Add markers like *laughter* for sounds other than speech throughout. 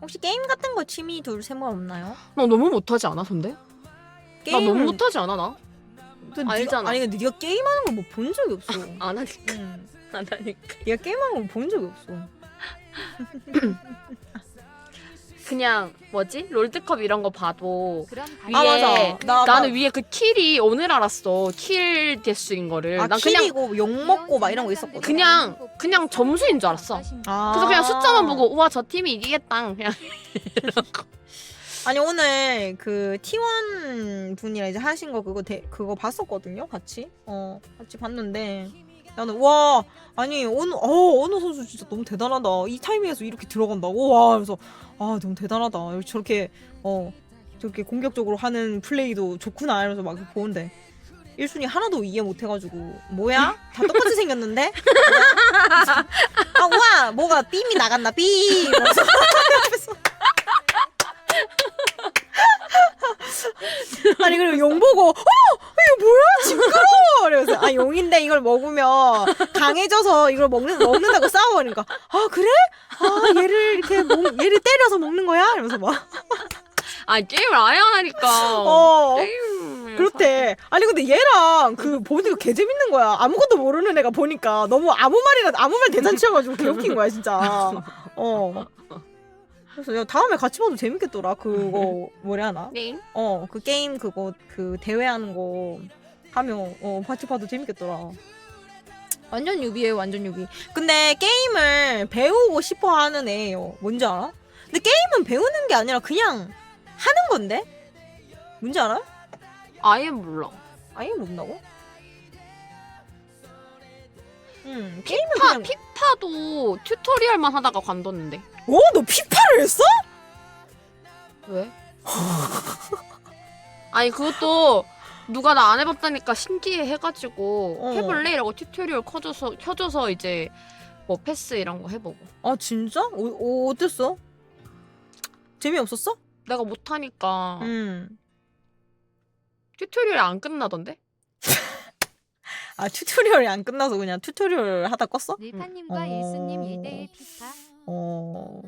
혹시 게임 같은 거 취미 둘 세모 없나요? 나 너무 못하지 않아 근데? 나 너무 못하지 않아 나? 너 알잖아. 아니 근데 네가 게임하는 걸뭐본 적이 없어. *laughs* 안 하니까 응. 안 하니까 네가 게임하는 걸본 적이 없어. *laughs* 그냥 뭐지? 롤드컵 이런 거 봐도 위에 아, 맞아. 나- 나는 나- 위에 그 킬이 오늘 알았어. 킬 대수인 거를. 아 난 그냥 킬이고 욕 먹고 막 이런 거 있었거든. 그냥- 그냥 점수인 줄 알았어. 아. 그래서 그냥 숫자만 보고 우와 저 팀이 이기겠다. 그냥 *laughs* 아니 오늘 그 T1 분이랑 이제 하신 거 그거 대, 그거 봤었거든요 같이? 어 같이 봤는데 나는 와 아니 어느 어 어느 선수 진짜 너무 대단하다. 이 타이밍에서 이렇게 들어간다고? 와 그래서 아 너무 대단하다. 저렇게 어 저렇게 공격적으로 하는 플레이도 좋구나 이러면서 막 보는데 1순위 하나도 이해 못해가지고 뭐야? 다 똑같이 *laughs* 생겼는데? 아 우와 뭐가 빔이 나갔나 빔! 이러면서. *laughs* 아니 그리고 용 보고 어? 이거 뭐야? 징그러 워 그래서 아 용인데 이걸 먹으면 강해져서 이걸 먹는 먹는다고 싸워니까 아 그래? 아 얘를 이렇게 먹, 얘를 때려서 먹는 거야? 이러면서 아 게임을 아예 안 하니까. 게임 그렇대. 아니 근데 얘랑 그 보니까 개 재밌는 거야. 아무것도 모르는 애가 보니까 너무 아무 말이나 아무 말 대잔 치여가지고 개 웃긴 거야 진짜. 어. 그래서 야 다음에 같이 봐도 재밌겠더라 그거. 뭐라 하나? 게임? 어, 그 게임 그거 그 대회하는 거 하면 어 같이 봐도 재밌겠더라. 완전 유비예요, 완전 유비. 근데 게임을 배우고 싶어 하는 애예요. 뭔지 알아? 근데 게임은 배우는 게 아니라 그냥 하는 건데? 뭔지 알아? 아예 몰라 아예 모른다고? 응, 게임은 파, 그냥 피파도 튜토리얼만 하다가 관뒀는데 어, 너 피파를 했어? 왜? *laughs* 아니 그것도 누가 나 안 해봤다니까 신기해 해가지고 어. 해볼래? 이라고 튜토리얼 켜줘서 켜줘서 이제 뭐 패스 이런 거 해보고 아, 진짜? 어, 어 어땠어? 재미없었어? 내가 못하니까 응. 튜토리얼이 안 끝나던데? *laughs* 아, 튜토리얼이 안 끝나서 그냥 튜토리얼 하다 껐어? 늘파님과 어. 일수님 1대1 피파. 어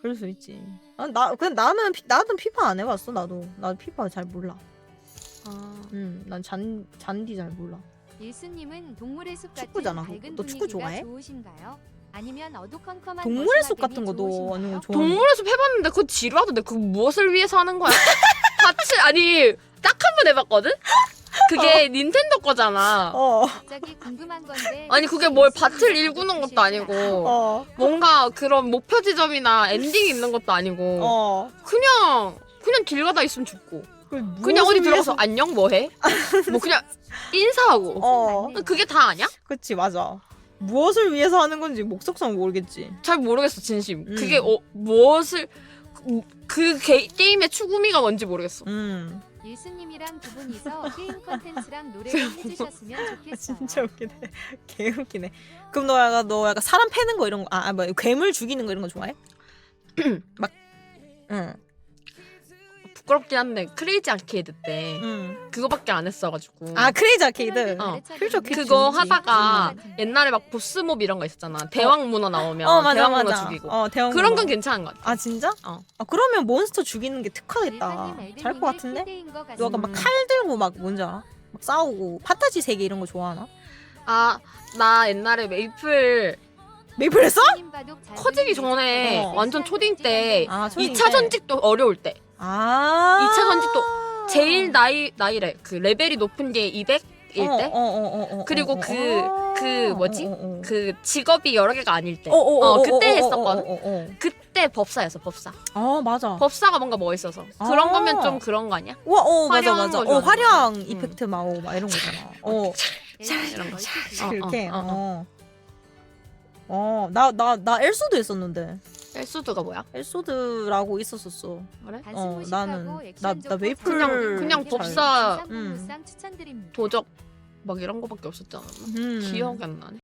그럴 수 있지. 아, 나 그냥 나는 피, 나도 피파 안 해봤어. 나도 나도 피파 잘 몰라. 아, 음, 난 잔 잔디 잘 몰라. 일수님은 동물의 숲 같은 축구잖아, 그거. 밝은 너 축구 분위기가 좋아해? 좋으신가요? 아니면 어두컴컴한 동물의 숲 같은 거도 좋으신가요? 아니면 좋아하는. 동물의 숲 해봤는데 그거 지루하던데 그거 무엇을 위해서 하는 거야? *laughs* 같이 아니 딱 한 번 해봤거든? 그게 닌텐도 거잖아 어, 갑자기 궁금한 건데 *laughs* 아니 그게 뭘 밭을 일구는 것도 아니고 어, 뭔가 그런 목표 지점이나 엔딩이 있는 것도 아니고 어. 그냥 그냥 길 가다 있으면 죽고 그냥 어디 들어가서 안녕 뭐해? 뭐 그냥 인사하고 어, 그게 다 아니야? 그치 맞아. 무엇을 위해서 하는 건지 목적상 모르겠지. 잘 모르겠어 진심 음. 그게 어, 무엇을 그, 그 게, 게임의 추구미가 뭔지 모르겠어 음, 일수님이랑 두 분이서 *laughs* 게임 컨텐츠랑 노래를 해주셨으면 좋겠어요. 진짜 웃기네. *laughs* 개 웃기네. 그럼 너 약간 너 약간 사람 패는 거 이런 거, 아, 아, 뭐 괴물 죽이는 거 이런 거 좋아해? *clears throat* 막, 응, 부끄럽긴 한데 크레이지 아케이드 때 응. 그거밖에 안 했어가지고 음. 아 크레이지 아케이드. 어. 퓨처 퀴즈 그거. 하다가 옛날에 막 보스몹 이런 거 있었잖아 대왕 문어 나오면 어 맞아 대왕 문어 맞아. 죽이고 어 대왕 그런 문어. 건 괜찮은 것 같아 아 진짜? 어. 아 그러면 몬스터 죽이는 게 특화됐다. 일반님 잘것 같은데? 너 약간 막 음. 칼 들고 막 뭔지 알아? 막 싸우고 파타지 세계 이런 거 좋아하나? 아 나 옛날에 메이플 메이플 했어? 커지기 전에 어. 완전 초딩 때 아 2차 전직도 어려울 때 아 2차 전직도 제일 나이 나이래 그 레벨이 높은 게 200일 때 어 어 어 어 그리고 그- 그 뭐지? 그 직업이 여러 개가 아닐 때 어 어 어 어, 그때 했었거든 어, 그때 법사였어 법사 아 맞아. 법사가 뭔가 멋있어서 그런 아. 거면 좀 그런 거 아니야? 와, 어 맞아 화려한 맞아. 거 어 좋아하는 화려한 거. 이펙트 마오 막 이런 거잖아. 어 이런 거. 어, 이렇게. 어, 어, 어. 나 나 나 엘소드 했었는데. 엘수드가 뭐야? 엘소드라고 있었었어. 그래? 어, 나는- 나- 나 메이플 그냥 그냥 잘- 법사 음. 도적 막 이런 거밖에 없었잖아 음. 기억이 안 나네